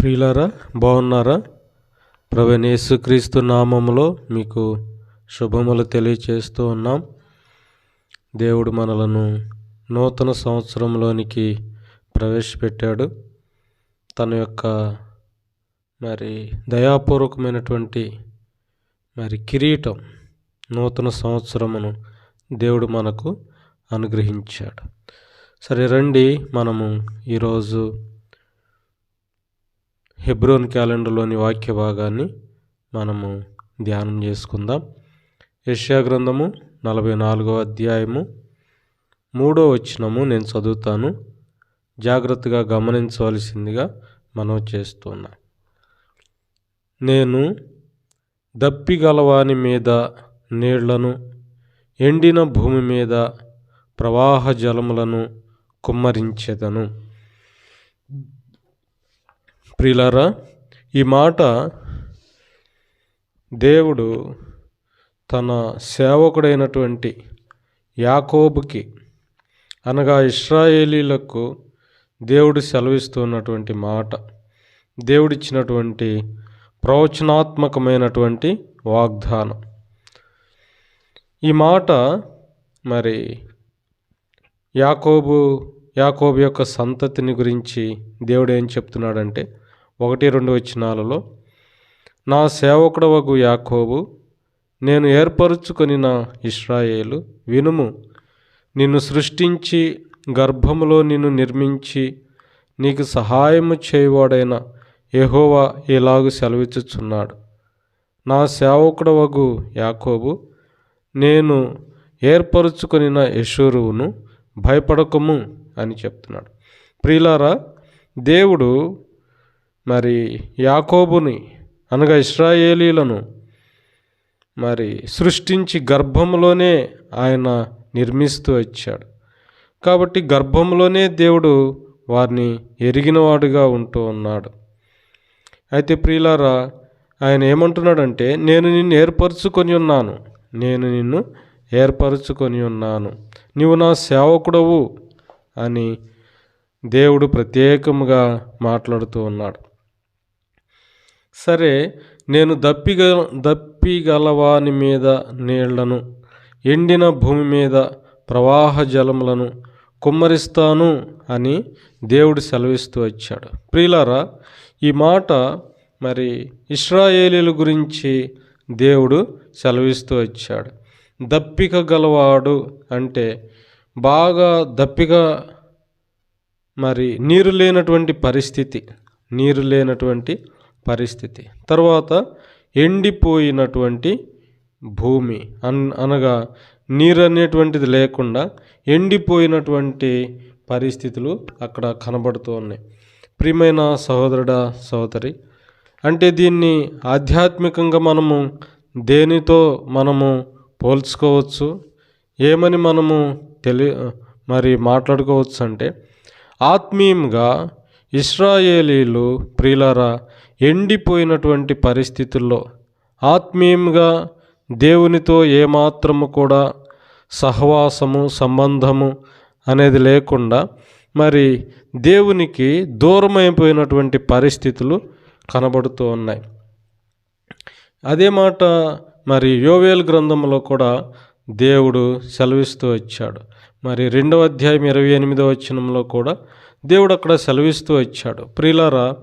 ప్రియులారా బాగున్నారా? ప్రవీణ్ యేసుక్రీస్తు నామములో మీకు శుభములు తెలియచేస్తూ ఉన్నాం. దేవుడు మనలను నూతన సంవత్సరంలోనికి ప్రవేశపెట్టాడు. తన యొక్క మరి దయాపూర్వకమైనటువంటి మరి కిరీటం నూతన సంవత్సరమును దేవుడు మనకు అనుగ్రహించాడు. సరే రండి మనము ఈరోజు హెబ్రోన్ క్యాలెండర్లోని వాక్య భాగాన్ని మనము ధ్యానం చేసుకుందాం. యష్యా గ్రంథము నలభై నాలుగవ అధ్యాయము మూడో వచనము నేను చదువుతాను. జాగ్రత్తగా గమనించవలసిందిగా మనం చేస్తున్నా. నేను దప్పిగలవాని మీద నీళ్ళను ఎండిన భూమి మీద ప్రవాహ జలములను కుమ్మరించెదను. ప్రియులారా ఈ మాట దేవుడు తన సేవకుడైనటువంటి యాకోబుకి అనగా ఇస్రాయేలీలకు దేవుడు సెలవిస్తున్నటువంటి మాట. దేవుడిచ్చినటువంటి ప్రవచనాత్మకమైనటువంటి వాగ్దానం. ఈ మాట మరి యాకోబు యాకోబు యొక్క సంతతిని గురించి దేవుడు ఏం చెప్తున్నాడంటే ఒకటి రెండు వచ్చినాలలో నా సేవకుడవగు యాకోబు నేను ఏర్పరుచుకొని నా ఇస్రాయేలు వినుము నిన్ను సృష్టించి గర్భములో నిన్ను నిర్మించి నీకు సహాయము చేయవాడైన యహోవా ఇలాగు సెలవిచ్చుచున్నాడు. నా సేవకుడవగు యాకోబు నేను ఏర్పరుచుకొనిన యశూరువును భయపడకము అని చెప్తున్నాడు. ప్రియులారా దేవుడు మరి యాకోబుని అనగా ఇస్రాయేలీలను మరి సృష్టించి గర్భంలోనే ఆయన నిర్మిస్తూ వచ్చాడు. కాబట్టి గర్భంలోనే దేవుడు వారిని ఎరిగినవాడుగా ఉంటూ ఉన్నాడు. అయితే ప్రియులారా ఆయన ఏమంటున్నాడంటే నేను నిన్ను ఏర్పరచుకొని ఉన్నాను. నేను నిన్ను ఏర్పరచుకొని ఉన్నాను. నీవు నా సేవకుడవు అని దేవుడు ప్రత్యేకముగా మాట్లాడుతూ ఉన్నాడు. సరే నేను దప్పిగ దప్పిగలవాని మీద నీళ్ళను ఎండిన భూమి మీద ప్రవాహ జలములను కుమ్మరిస్తాను అని దేవుడు సెలవిస్తూ వచ్చాడు. ప్రియులారా ఈ మాట మరి ఇస్రాయేలీల గురించి దేవుడు సెలవిస్తూ వచ్చాడు. దప్పిక గలవాడు అంటే బాగా దప్పిక మరి నీరు లేనటువంటి పరిస్థితి నీరు లేనటువంటి పరిస్థితి. తర్వాత ఎండిపోయినటువంటి భూమి అన్ అనగా నీరు అనేటువంటిది లేకుండా ఎండిపోయినటువంటి పరిస్థితులు అక్కడ కనబడుతూ ఉన్నాయి. ప్రియమైన సహోదరుడా సహోదరి అంటే దీన్ని ఆధ్యాత్మికంగా మనము దేనితో మనము పోల్చుకోవచ్చు? ఏమని మనము తెలి మరి మాట్లాడుకోవచ్చు అంటే ఆత్మీయంగా ఇస్రాయేలీలు ప్రియులారా ఎండిపోయినటువంటి పరిస్థితుల్లో ఆత్మీయంగా దేవునితో ఏమాత్రము కూడా సహవాసము సంబంధము అనేది లేకుండా మరి దేవునికి దూరమైపోయినటువంటి పరిస్థితులు కనబడుతూ ఉన్నాయి. అదే మాట మరి యోవేల్ గ్రంథంలో కూడా దేవుడు సెలవిస్తూ వచ్చాడు. మరి రెండవ అధ్యాయం ఇరవై ఎనిమిదవ వచనంలో కూడా దేవుడు అక్కడ సెలవిస్తూ వచ్చాడు. ప్రిలారా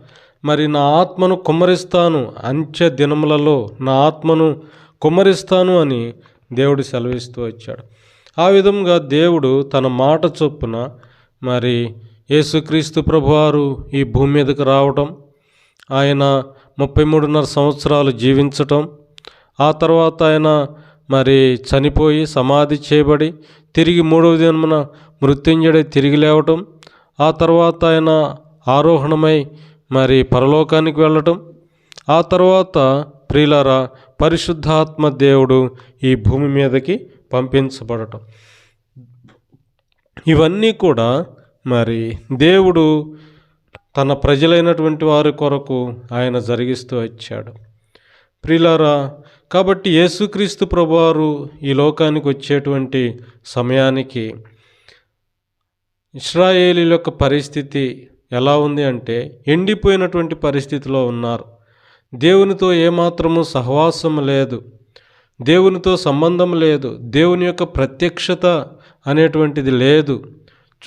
మరి నా ఆత్మను కుమ్మరిస్తాను అంచె దినములలో నా ఆత్మను కుమ్మరిస్తాను అని దేవుడు సెలవిస్తూ వచ్చాడు. ఆ విధంగా దేవుడు తన మాట చొప్పున మరి యేసుక్రీస్తు ప్రభువారు ఈ భూమి మీదకి రావటం ఆయన ముప్పై మూడున్నర సంవత్సరాలు జీవించటం ఆ తర్వాత ఆయన మరి చనిపోయి సమాధి చేయబడి తిరిగి మూడవ దినమున మృత్యుంజడై తిరిగి లేవటం ఆ తర్వాత ఆయన ఆరోహణమై మరి పరలోకానికి వెళ్ళటం. ఆ తర్వాత ప్రియులారా పరిశుద్ధాత్మ దేవుడు ఈ భూమి మీదకి పంపించబడటం. ఇవన్నీ కూడా మరి దేవుడు తన ప్రజలైనటువంటి వారి కొరకు ఆయన జరిగిస్తూ వచ్చాడు. ప్రిలారా కాబట్టి యేసుక్రీస్తు ప్రభువారు ఈ లోకానికి వచ్చేటువంటి సమయానికి ఇస్రాయేలీల యొక్క పరిస్థితి ఎలా ఉంది అంటే ఎండిపోయినటువంటి పరిస్థితిలో ఉన్నారు. దేవునితో ఏమాత్రము సహవాసం లేదు. దేవునితో సంబంధం లేదు. దేవుని యొక్క ప్రత్యక్షత అనేటువంటిది లేదు.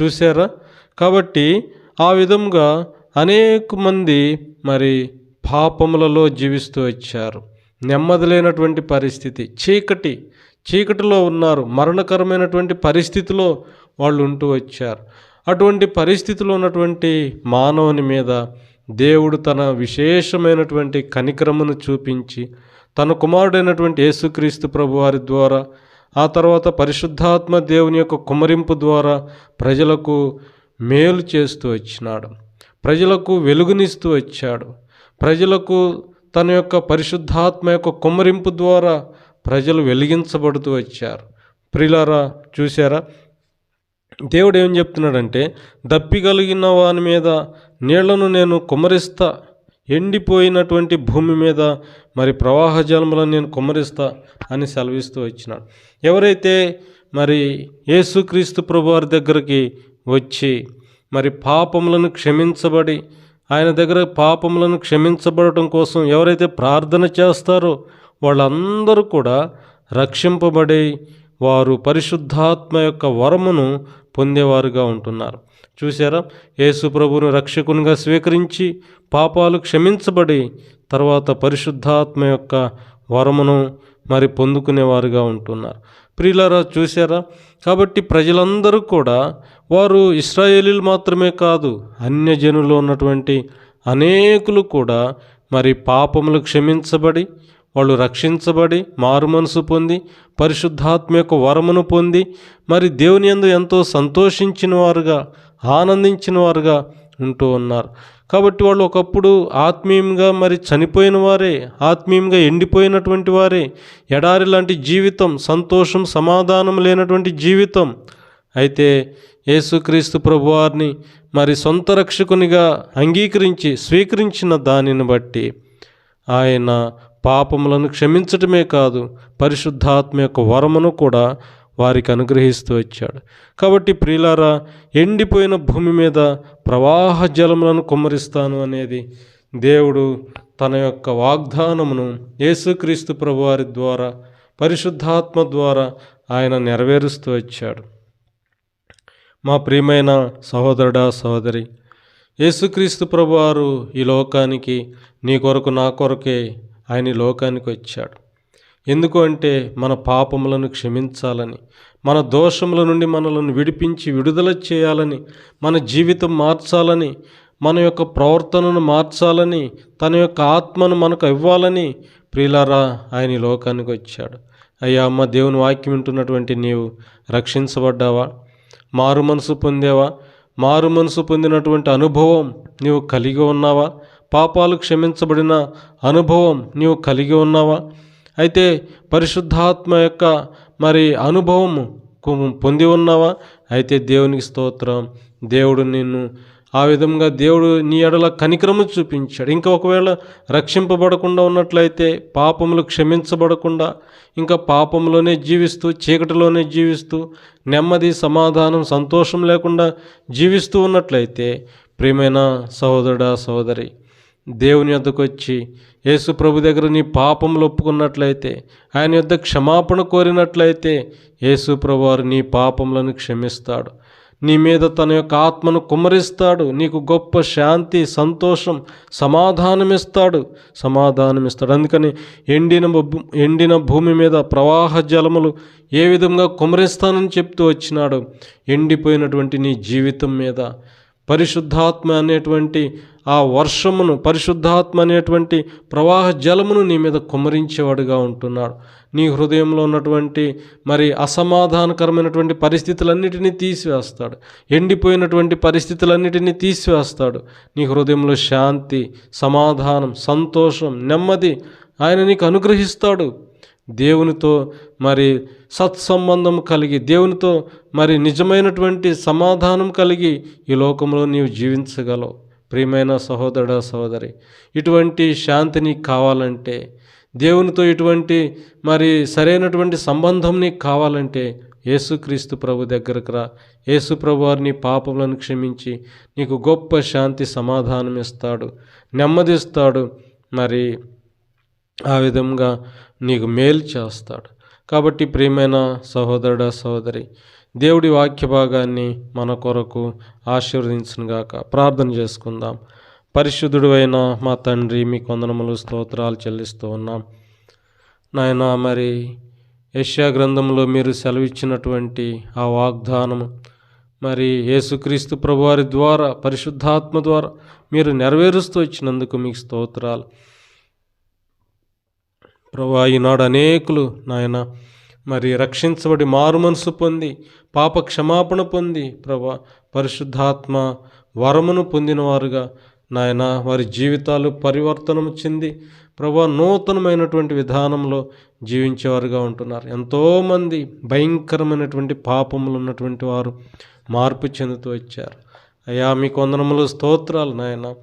చూసారా కాబట్టి ఆ విధంగా అనేక మంది మరి పాపములలో జీవిస్తూ వచ్చారు. నెమ్మది లేనటువంటి పరిస్థితి. చీకటి. చీకటిలో ఉన్నారు. మరణకరమైనటువంటి పరిస్థితిలో వాళ్ళు ఉంటూ వచ్చారు. అటువంటి పరిస్థితిలో ఉన్నటువంటి మానవుని మీద దేవుడు తన విశేషమైనటువంటి కనికరమును చూపించి తన కుమారుడైనటువంటి యేసుక్రీస్తు ప్రభువారి ద్వారా ఆ తర్వాత పరిశుద్ధాత్మ దేవుని యొక్క కుమరింపు ద్వారా ప్రజలకు మేలు చేస్తూ వచ్చినాడు. ప్రజలకు వెలుగునిస్తూ వచ్చాడు. ప్రజలకు తన యొక్క పరిశుద్ధాత్మ యొక్క కుమ్మరింపు ద్వారా ప్రజలు వెలిగించబడుతూ వచ్చారు. ప్రిలారా చూసారా దేవుడు ఏం చెప్తున్నాడంటే దప్పిగలిగిన వాని మీద నీళ్ళను నేను కుమ్మరిస్తా. ఎండిపోయినటువంటి భూమి మీద మరి ప్రవాహ జలములను నేను కుమ్మరిస్తా అని సెలవిస్తూ వచ్చినాడు. ఎవరైతే మరి యేసుక్రీస్తు ప్రభువారి దగ్గరికి వచ్చి మరి పాపములను క్షమించబడి ఆయన దగ్గర పాపములను క్షమించబడటం కోసం ఎవరైతే ప్రార్థన చేస్తారో వాళ్ళందరూ కూడా రక్షింపబడి వారు పరిశుద్ధాత్మ యొక్క వరమును పొందేవారుగా ఉంటున్నారు. చూసారా యేసు ప్రభును రక్షకునిగా స్వీకరించి పాపాలు క్షమించబడి తర్వాత పరిశుద్ధాత్మ యొక్క వరమును మరి పొందుకునేవారుగా ఉంటున్నారు. ప్రియులారా చూసారా కాబట్టి ప్రజలందరూ కూడా వారు ఇస్రాయేలీలు మాత్రమే కాదు అన్యజనులు ఉన్నటువంటి అనేకులు కూడా మరి పాపములు క్షమించబడి వాళ్ళు రక్షించబడి మారు మనసు పొంది పరిశుద్ధాత్మ యొక్క వరమును పొంది మరి దేవుని యందు ఎంతో సంతోషించిన వారుగా ఆనందించిన వారుగా ఉంటూ ఉన్నారు. కాబట్టి వాళ్ళు ఒకప్పుడు ఆత్మీయంగా మరి చనిపోయిన వారే ఆత్మీయంగా ఎండిపోయినటువంటి వారే ఎడారి లాంటి జీవితం సంతోషం సమాధానం లేనటువంటి జీవితం. అయితే యేసుక్రీస్తు ప్రభువారిని మరి సొంత రక్షకునిగా అంగీకరించి స్వీకరించిన దానిని బట్టి ఆయన పాపములను క్షమించటమే కాదు పరిశుద్ధాత్మ యొక్క వరమును కూడా వారికి అనుగ్రహిస్తూ వచ్చాడు. కాబట్టి ప్రియులారా ఎండిపోయిన భూమి మీద ప్రవాహ జలములను కుమ్మరిస్తాను అనేది దేవుడు తన యొక్క వాగ్దానమును యేసుక్రీస్తు ప్రభువారి ద్వారా పరిశుద్ధాత్మ ద్వారా ఆయన నెరవేరుస్తూ వచ్చాడు. మా ప్రియమైన సహోదరుడా సహోదరి యేసుక్రీస్తు ప్రభువారు ఈ లోకానికి నీ కొరకు నా కొరకే ఆయన లోకానికి వచ్చాడు. ఎందుకు అంటే మన పాపములను క్షమించాలని మన దోషముల నుండి మనలను విడిపించి విడుదల చేయాలని మన జీవితం మార్చాలని మన యొక్క ప్రవర్తనను మార్చాలని తన యొక్క ఆత్మను మనకు ఇవ్వాలని ప్రియులారా ఆయన లోకానికి వచ్చాడు. అయ్యా అమ్మ దేవుని వాక్యం వింటున్నటువంటి నీవు రక్షించబడ్డావా? మారు మనసు పొందేవా? మారు మనసు పొందినటువంటి అనుభవం నీవు కలిగి ఉన్నావా? పాపాలు క్షమించబడిన అనుభవం నీవు కలిగి ఉన్నావా? అయితే పరిశుద్ధాత్మ యొక్క మరి అనుభవము కు- పొంది ఉన్నావా? అయితే దేవునికి స్తోత్రం. దేవుడు నిన్ను ఆ విధంగా దేవుడు నీ ఎడల కనికరము చూపించాడు. ఇంకా ఒకవేళ రక్షింపబడకుండా ఉన్నట్లయితే పాపములు క్షమించబడకుండా ఇంకా పాపంలోనే జీవిస్తూ చీకటిలోనే జీవిస్తూ నెమ్మది సమాధానం సంతోషం లేకుండా జీవిస్తూ ఉన్నట్లయితే ప్రియమైన సహోదరుడా సహోదరి దేవుని యొద్దకు వచ్చి యేసు ప్రభు దగ్గర నీ పాపములు ఒప్పుకున్నట్లయితే ఆయన యొద్ద క్షమాపణ కోరినట్లయితే యేసు ప్రభు వారు నీ పాపములను క్షమిస్తాడు. నీ మీద తన యొక్క ఆత్మను కుమ్మరిస్తాడు. నీకు గొప్ప శాంతి సంతోషం సమాధానమిస్తాడు. సమాధానమిస్తాడు. అందుకని ఎండిన భూ- ఎండిన భూమి మీద ప్రవాహ జలములు ఏ విధంగా కుమ్మరిస్తానని చెప్తూ వచ్చినాడు ఎండిపోయినటువంటి నీ జీవితం మీద పరిశుద్ధాత్మ అనేటువంటి ఆ వర్షమును పరిశుద్ధాత్మ అనేటువంటి ప్రవాహ జలమును నీ మీద కుమ్మరించేవాడుగా ఉంటున్నాడు. నీ హృదయంలో ఉన్నటువంటి మరి అసమాధానకరమైనటువంటి పరిస్థితులన్నిటినీ తీసివేస్తాడు. ఎండిపోయినటువంటి పరిస్థితులన్నిటినీ తీసివేస్తాడు. నీ హృదయంలో శాంతి సమాధానం సంతోషం నెమ్మది ఆయన నీకు అనుగ్రహిస్తాడు. దేవునితో మరి సత్సంబంధం కలిగి దేవునితో మరి నిజమైనటువంటి సమాధానం కలిగి ఈ లోకంలో నీవు జీవించగలవు. ప్రియమైన సహోదరుడ సహోదరి ఇటువంటి శాంతిని కావాలంటే దేవునితో ఇటువంటి మరి సరైనటువంటి సంబంధం నీకు కావాలంటే యేసుక్రీస్తు ప్రభు దగ్గరకు రా. యేసు ప్రభు వారిని పాపములను క్షమించి నీకు గొప్ప శాంతి సమాధానం ఇస్తాడు నెమ్మదిస్తాడు. మరి ఆ విధంగా నీకు మేలు చేస్తాడు. కాబట్టి ప్రియమైన సహోదరుడ సహోదరి దేవుడి వాక్య భాగాన్ని మన కొరకు ఆశీర్వదించునుగాక ప్రార్థన చేసుకుందాం. పరిశుద్ధుడు అయిన మా తండ్రి మీ కొందనములు స్తోత్రాలు చెల్లిస్తూ ఉన్నాం. నాయన మరి యష్యా గ్రంథంలో మీరు సెలవిచ్చినటువంటి ఆ వాగ్దానము మరి యేసుక్రీస్తు ప్రభువారి ద్వారా పరిశుద్ధాత్మ ద్వారా మీరు నెరవేరుస్తూ వచ్చినందుకు మీకు స్తోత్రాలు. ప్రభా ఈనాడు అనేకులు నాయన మరి రక్షించబడి మారు మనసు పొంది పాప క్షమాపణ పొంది ప్రభా పరిశుద్ధాత్మ వరమును పొందినవారుగా నాయన వారి జీవితాలు పరివర్తనము చెంది ప్రభా నూతనమైనటువంటి విధానంలో జీవించేవారుగా ఉంటున్నారు. ఎంతోమంది భయంకరమైనటువంటి పాపములు ఉన్నటువంటి వారు మార్పు చెందుతూ వచ్చారు. అయ్యా మీ కొందనములు స్తోత్రాలు నాయన.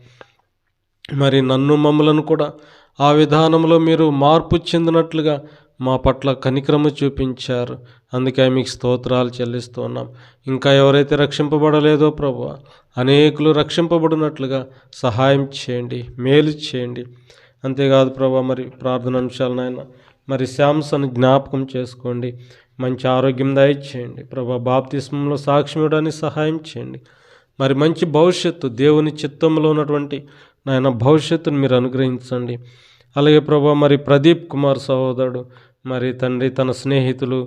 మరి నన్ను మమ్మలను కూడా ఆ విధానంలో మీరు మార్పు చెందినట్లుగా మా పట్ల కనిక్రమ చూపించారు. అందుకే మీకు స్తోత్రాలు చెల్లిస్తున్నాం ఇంకా ఎవరైతే రక్షింపబడలేదో ప్రభు అనేకులు రక్షింపబడినట్లుగా సహాయం చేయండి మేలు చేయండి. అంతేకాదు ప్రభా మరి ప్రార్థన అంశాలనైనా మరి శాంసన్ జ్ఞాపకం చేసుకోండి. మంచి ఆరోగ్యం దయచేయండి. ప్రభా బాప్తిస్మంలో సాక్ష్యం ఇవ్వడానికి సహాయం చేయండి. మరి మంచి భవిష్యత్తు దేవుని చిత్తంలో ఉన్నటువంటి నాయన భవిష్యత్తును మీరు అనుగ్రహించండి. అలాగే ప్రభా మరి ప్రదీప్ కుమార్ సహోదరుడు మరి తండ్రి తన స్నేహితులు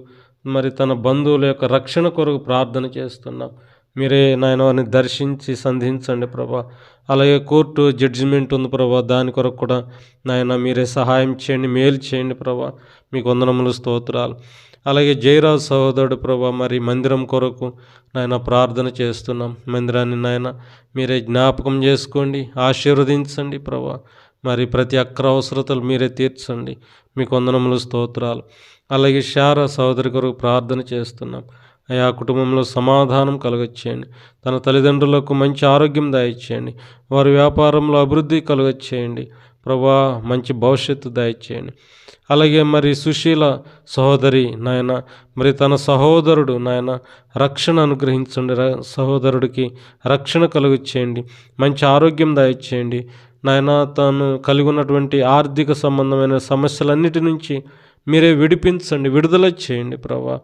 మరి తన బంధువుల యొక్క రక్షణ కొరకు ప్రార్థన చేస్తున్నాం. మీరే నాయన వారిని దర్శించి సంధించండి ప్రభా. అలాగే కోర్టు జడ్జిమెంట్ ఉంది ప్రభా దాని కొరకు కూడా నాయన మీరే సహాయం చేయండి మేలు చేయండి ప్రభా. మీకు వందనములు స్తోత్రాలు. అలాగే జయరాజ్ సహోదరుడు ప్రభా మరి మందిరం కొరకు నాయన ప్రార్థన చేస్తున్నాం. మందిరాన్ని నాయన మీరే జ్ఞాపకం చేసుకోండి ఆశీర్వదించండి ప్రభా. మరి ప్రతి అక్ర అవసరతలు మీరే తీర్చండి. మీకు వందనములు స్తోత్రాలు. అలాగే శార సహోదరి కొరకు ప్రార్థన చేస్తున్నాం. అయా కుటుంబంలో సమాధానం కలగచ్చేయండి తన తల్లిదండ్రులకు మంచి ఆరోగ్యం దయచేయండి. వారి వ్యాపారంలో అభివృద్ధి కలగచ్చేయండి ప్రభా మంచి భవిష్యత్తు దయచేయండి. అలాగే మరి సుశీల సహోదరి నాయన మరి తన సహోదరుడు నాయన రక్షణ అనుగ్రహించండి సహోదరుడికి రక్షణ కలుగచ్చేయండి మంచి ఆరోగ్యం దయచేయండి. నాయన తను కలిగి ఉన్నటువంటి ఆర్థిక సంబంధమైన సమస్యలన్నిటి నుంచి మీరే విడిపించండి విడుదల చేయండి ప్రభా.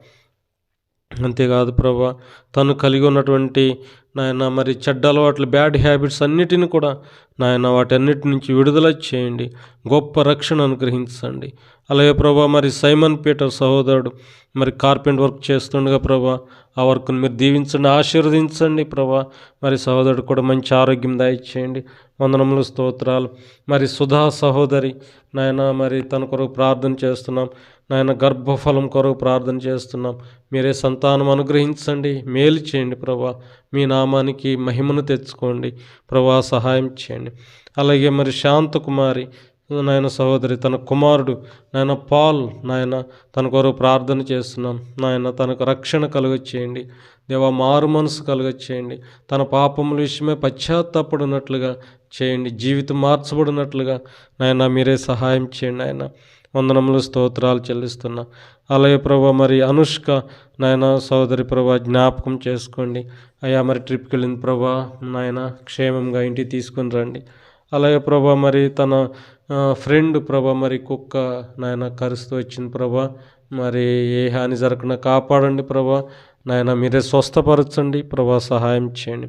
అంతేకాదు ప్రభా తను కలిగి ఉన్నటువంటి నాయన మరి చెడ్డ అలవాట్లు బ్యాడ్ హ్యాబిట్స్ అన్నిటిని కూడా నాయన వాటన్నిటి నుంచి విడుదల చేయండి. గొప్ప రక్షణ అనుగ్రహించండి. అలాగే ప్రభా మరి సైమన్ పీటర్ సహోదరుడు మరి కార్పెంట్ వర్క్ చేస్తుండగా ప్రభా ఆ వర్క్ను మీరు దీవించండి ఆశీర్వదించండి ప్రభా. మరి సహోదరుడు కూడా మంచి ఆరోగ్యం దయచేయండి. వందనములు స్తోత్రాలు. మరి సుధా సహోదరి నాయన మరి తన కొరకు ప్రార్థన చేస్తున్నాం. నాయన గర్భఫలం కొరకు ప్రార్థన చేస్తున్నాం. మీరే సంతానం అనుగ్రహించండి మేలు చేయండి ప్రభా. మీ నామానికి మహిమను తెచ్చుకోండి ప్రభా సహాయం చేయండి. అలాగే మరి శాంతకుమారి నాయన సహోదరి తన కుమారుడు నాయన పాల్ నాయన తన కొరకు ప్రార్థన చేస్తున్నాం నాయన తనకు రక్షణ కలుగచ్చేయండి దేవా మారు మనసు కలుగచ్చేయండి తన పాపముల విషయమే పశ్చాత్తాపడినట్లుగా చేయండి. జీవితం మార్చబడినట్లుగా నాయన మీరే సహాయం చేయండి ఆయన వందనములు స్తోత్రాలు చెల్లిస్తున్నా. అలాగే ప్రభా మరి అనుష్క నాయన సోదరి ప్రభా జ్ఞాపకం చేసుకోండి. అయ్యా మరి ట్రిప్కి వెళ్ళింది ప్రభా నాయన క్షేమంగా ఇంటికి తీసుకుని రండి. అలాగే ప్రభా మరి తన ఫ్రెండ్ ప్రభా మరి కుక్క నాయన కరుస్తూ వచ్చింది ప్రభా. మరి ఏ హాని జరగకుండా కాపాడండి ప్రభా. నాయన మీరే స్వస్థపరచండి ప్రభా సహాయం చేయండి.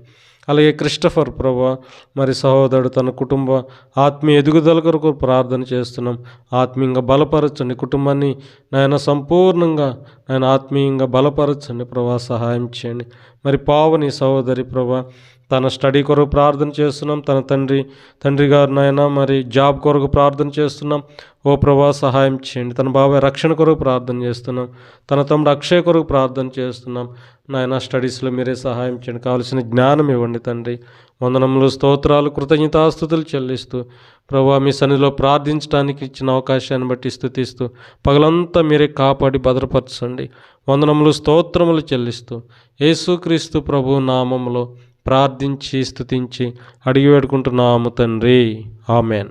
అలాగే క్రిస్టఫర్ ప్రభా మరి సహోదరుడు తన కుటుంబ ఆత్మీయ ఎదుగుదల కొరకు ప్రార్థన చేస్తున్నాం. ఆత్మీయంగా బలపరచండి కుటుంబాన్ని. నాయన సంపూర్ణంగా ఆయన ఆత్మీయంగా బలపరచండి ప్రభా సహాయం చేయండి. మరి పావని సహోదరి ప్రభా తన స్టడీ కొరకు ప్రార్థన చేస్తున్నాం. తన తండ్రి తండ్రి గారు నాయన మరి జాబ్ కొరకు ప్రార్థన చేస్తున్నాం. ఓ ప్రభా సహాయం చేయండి. తన బాబాయ్ రక్షణ కొరకు ప్రార్థన చేస్తున్నాం. తన తమ్ముడు అక్షయ్ కొరకు ప్రార్థన చేస్తున్నాం. నాయన స్టడీస్లో మీరే సహాయం చేయండి. కావలసిన జ్ఞానం ఇవ్వండి తండ్రి. వందనములు స్తోత్రాలు కృతజ్ఞతాస్థుతులు చెల్లిస్తూ ప్రభా మీ సన్నిధిలో ప్రార్థించడానికి ఇచ్చిన అవకాశాన్ని బట్టి స్థుతిస్తూ పగలంతా మీరే కాపాడి భద్రపరచండి. వందనములు స్తోత్రములు చెల్లిస్తూ యేసుక్రీస్తు ప్రభు నామములో ప్రార్థించి స్థుతించి అడిగి వేడుకుంటున్నాము తండ్రి. ఆమెన్.